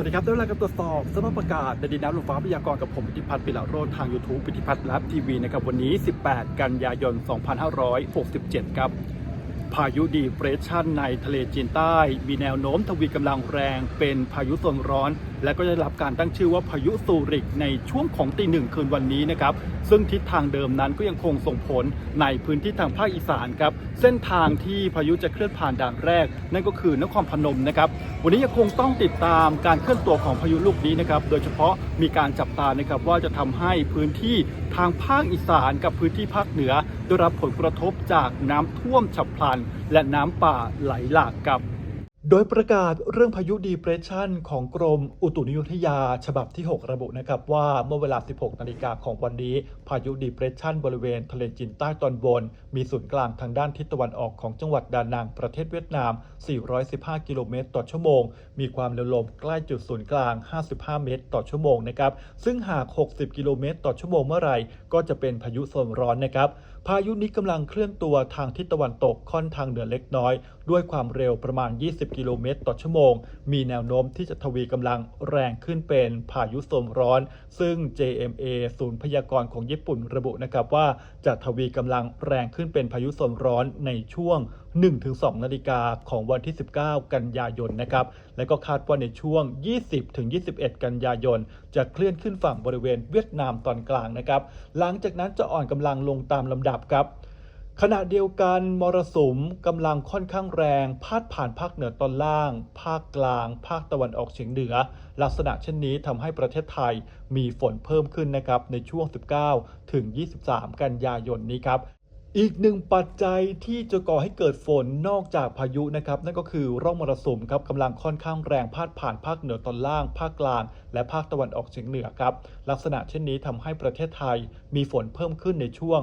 วัสดีครับได้เวลาการตรวจสอบสภาพอากาศในดินน้ำลมฟ้าพยากรณ์กับผมพิธิพัฒน์ปิละโรธทาง YouTube พิธิพัฒน์ลับทีวีนะครับวันนี้ 18 กันยายน 2567 ครับ พายุดีเปรสชันในทะเลจีนใต้ มีแนวโน้มทวีกำลังแรงเป็นพายุโซนร้อน และก็ได้รับการตั้งชื่อว่าพายุซูริกในช่วงของตีหนึ่งคืนวันนี้นะครับ ซึ่งทิศทางเดิมนั้นก็ยังคงส่งผลในพื้นที่ทางภาคอีสานครับ เส้นทางที่พายุจะเคลื่อนผ่านด่านแรก นั่นก็คือนครพนมนะครับ วันนี้ยังคงต้องติดตามการเคลื่อนตัวของพายุลูกนี้นะครับ โดยเฉพาะมีการจับตานะครับว่าจะทำให้พื้นที่ทางภาคอีสานกับพื้นที่ภาคเหนือ ได้รับผลกระทบจากน้ำท่วมฉับพลัน และน้ำป่าไหลหลากครับ โดยประกาศเรื่องพายุดีเพรสชันของกรมอุตุนิยมวิทยาฉบับที่ 6 ระบุนะครับว่าเมื่อเวลา 16 นาฬิกาของวันนี้ พายุดีเพรสชันบริเวณทะเลจีนใต้ตอนบน มีศูนย์กลางทางด้านทิศตะวันออกของจังหวัดดานังประเทศเวียดนาม 415 กิโลเมตรต่อชั่วโมง มีความเร็วลมใกล้จุดศูนย์กลาง 55 เมตร ต่อชั่วโมงนะครับซึ่งหาก 60 กิโลเมตร ต่อชั่วโมงเมื่อไหร่ก็จะเป็นพายุโซนร้อนนะครับพายุนี้กำลังเคลื่อนตัวทางทิศตะวันตกค่อนทางเหนือเล็กน้อย ด้วยความเร็วประมาณ 20กิโลเมตรต่อชั่วโมง มีแนวโน้มที่จะทวีกำลังแรงขึ้นเป็นพายุโซนร้อน ซึ่ง JMA ศูนย์พยากรณ์ของญี่ปุ่นระบุนะครับว่าจะทวีกำลังแรงขึ้นเป็นพายุโซนร้อนในช่วง 1-2 นาฬิกาของวันที่ 19 กันยายนนะครับ และก็คาดว่าในช่วง 20-21 กันยายน จะเคลื่อนขึ้นฝั่งบริเวณเวียดนามตอนกลางนะครับ หลังจากนั้นจะอ่อนกำลังลงตามลำดับครับ ขณะเดียวกันมรสุมกำลังค่อนข้างแรง พาดผ่านภาคเหนือตอนล่าง ภาคกลาง ภาคตะวันออกเฉียงเหนือ ลักษณะเช่นนี้ทำให้ประเทศไทยมีฝนเพิ่มขึ้นนะครับในช่วง 19 ถึง 23 กันยายนนี้ครับ อีกหนึ่งปัจจัยที่จะก่อให้เกิดฝนนอกจากพายุนะครับ นั่นก็คือร่องมรสุมครับกำลังค่อนข้างแรงพาดผ่านภาคเหนือตอนล่าง ภาคกลาง และภาคตะวันออกเฉียงเหนือครับ ลักษณะเช่นนี้ทำให้ประเทศไทย มีฝนเพิ่มขึ้นในช่วง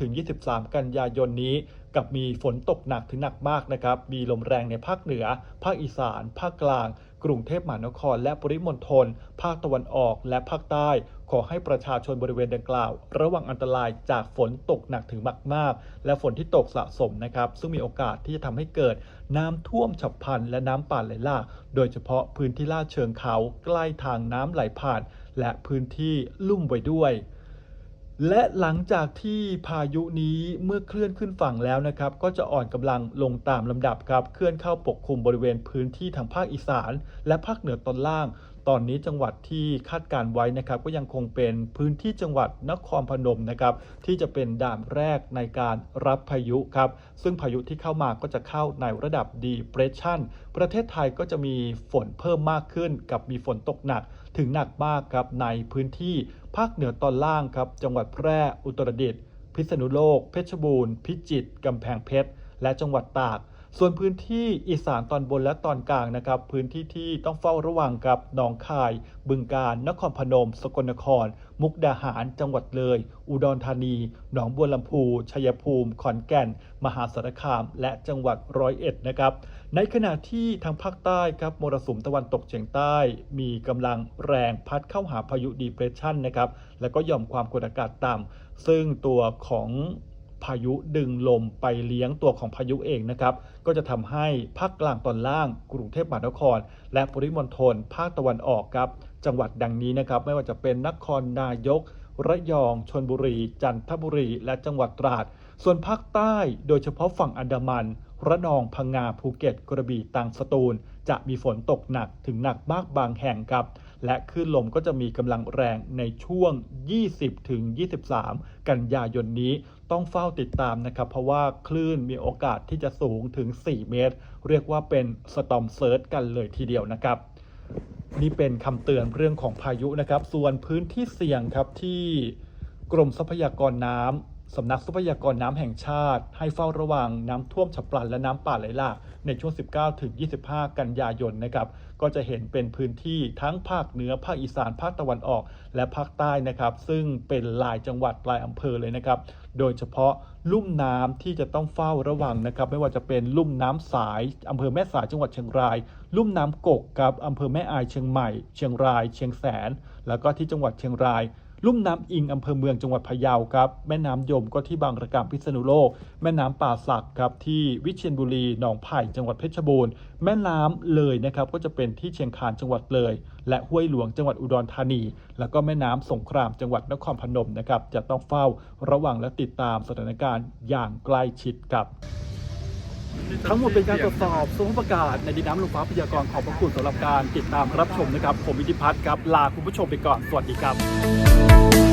19-23 กันยายนนี้ กับมีฝนตกหนักถึงหนักมากนะครับมีลมแรงในภาคเหนือ ภาคอีสาน ภาคกลาง กรุงเทพมหานครและปริมณฑล ภาคตะวันออกและภาคใต้ ขอให้ประชาชนบริเวณดังกล่าว ระวังอันตรายจากฝนตกหนักถึงมากๆ และฝนที่ตกสะสมนะครับ ซึ่งมีโอกาสที่จะทำให้เกิดน้ำท่วมฉับพลันและน้ำป่าไหลหลากโดยเฉพาะพื้นที่ลาดเชิงเขาใกล้ทางน้ำไหลผ่าน และพื้นที่ลุ่มไว้ด้วย และหลังจากที่พายุนี้เมื่อเคลื่อนขึ้นฝั่งแล้วนะครับ ก็จะอ่อนกำลังลงตามลำดับครับ เคลื่อนเข้าปกคลุมบริเวณพื้นที่ทางภาคอีสาน และภาคเหนือตอนล่าง ตอนนี้จังหวัดที่คาดการไว้นะครับก็ยังคงเป็นพื้นที่จังหวัดนครพนมนะครับที่จะเป็นด่านแรกในการรับพายุครับซึ่งพายุที่เข้ามาก็จะเข้าในระดับ depression ประเทศไทยก็จะมีฝนเพิ่มมากขึ้น กับมีฝนตกหนักถึงหนักมากครับในพื้นที่ภาคเหนือตอนล่างครับจังหวัดแพร่อุตรดิตถ์พิษณุโลก เพชรบูรณ์ พิจิตรกำแพงเพชร และจังหวัดตาก ส่วนพื้นที่อีสานตอนบนและตอนกลางนะครับ พื้นที่ที่ต้องเฝ้าระวังกับหนองคาย บึงกาฬนครพนม สกลนคร มุกดาหาร จังหวัดเลย อุดรธานี หนองบัวลำพู ชัยภูมิ ขอนแก่น มหาสารคาม และจังหวัดร้อยเอ็ดนะครับ ในขณะที่ทางภาคใต้ครับมรสุมตะวันตกเฉียงใต้ มีกำลังแรงพัดเข้าหาพายุดีเพรสชันนะครับ แล้วก็หย่อมความกดอากาศต่ำซึ่งตัวของ พายุดึงลมไปเลี้ยงตัวของพายุเองนะครับ ก็จะทำให้ภาคกลางตอนล่าง กรุงเทพมหานคร และปริมณฑลภาคตะวันออกครับ จังหวัดดังนี้นะครับ ไม่ว่าจะเป็นนครนายก ระยอง ชนบุรี จันทบุรี และจังหวัดตราด ส่วนภาคใต้ โดยเฉพาะฝั่งอันดามัน ระนอง พังงา ภูเก็ต กระบี่ ตรัง สตูล จะมีฝนตกหนักถึงหนักมากบางแห่งครับ และคลื่นลมก็จะมีกำลังแรงในช่วง 20 ถึง 23 กันยายนนี้ต้องเฝ้าติดตามนะครับ เพราะว่าคลื่นมีโอกาสที่จะสูงถึง 4 เมตร เรียกว่าเป็นสตอมเซิร์ชกันเลยทีเดียวนะครับนี่เป็นคำเตือนเรื่องของพายุนะครับ ส่วนพื้นที่เสี่ยงครับที่กรมทรัพยากรน้ำ สำนักทรัพยากรน้ำแห่งชาติ ให้เฝ้าระวังน้ำท่วมฉับพลันและน้ำป่าไหลหลากในช่วง 19 ถึง 25 กันยายนนะครับ ก็จะเห็นเป็นพื้นที่ทั้งภาคเหนือ ภาคอีสาน ภาคตะวันออก และภาคใต้นะครับ ซึ่งเป็นหลายจังหวัดหลายอำเภอเลยนะครับ โดยเฉพาะลุ่มน้ำที่จะต้องเฝ้าระวังนะครับ ไม่ว่าจะเป็นลุ่มน้ำสายอำเภอแม่สายจังหวัดเชียงราย ลุ่มน้ำกกครับอำเภอแม่อายเชียงใหม่ เชียงราย เชียงแสน แล้วก็ที่จังหวัดเชียงรายลุ่มน้ำอิงอำเภอเมืองจังหวัดพะเยาครับ แม่น้ำยมก็ที่บางระกำพิษณุโลก แม่น้ำป่าสักครับที่วิเชียรบุรี หนองไผ่จังหวัดเพชรบูรณ์ แม่น้ำเลยนะครับก็จะเป็นที่เชียงคานจังหวัดเลย และห้วยหลวงจังหวัดอุดรธานี แล้วก็แม่น้ำสงครามจังหวัดนครพนมนะครับจะต้องเฝ้าระวังและติดตามสถานการณ์อย่างใกล้ชิดครับ ทั้งหมดเป็นการตรวจสอบสภาพอากาศในดินน้ำลมฟ้าพยากรณ์ขอบพระคุณสำหรับการติดตามรับชมนะครับ ผมวิธิพัฒน์ครับ ลาคุณผู้ชมไปก่อน สวัสดีครับ